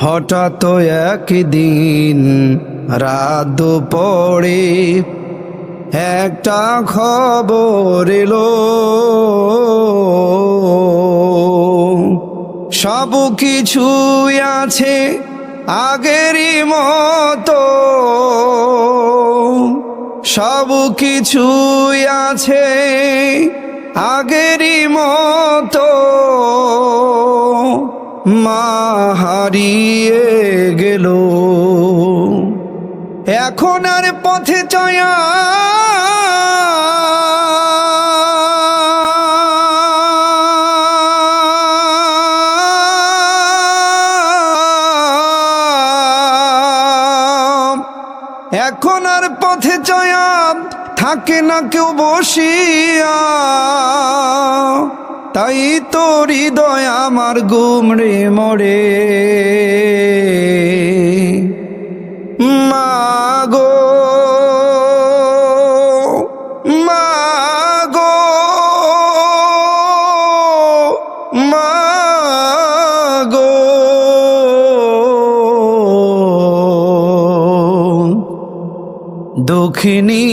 হঠাৎ একদিন রাত পড়ে একটা খবর এলো। সব কিছুই আছে আগেরই মতো। সব কিছুই আছে আগেরই মতো। মা হারিয়ে গেল। এখন আর পথে চয়া এখন আর পথে চয়া থাকে না কেউ বসিয়া। তাই তো হৃদয় আমার গুমড়ে মরে। মাগো মাগো মাগো দক্ষিণী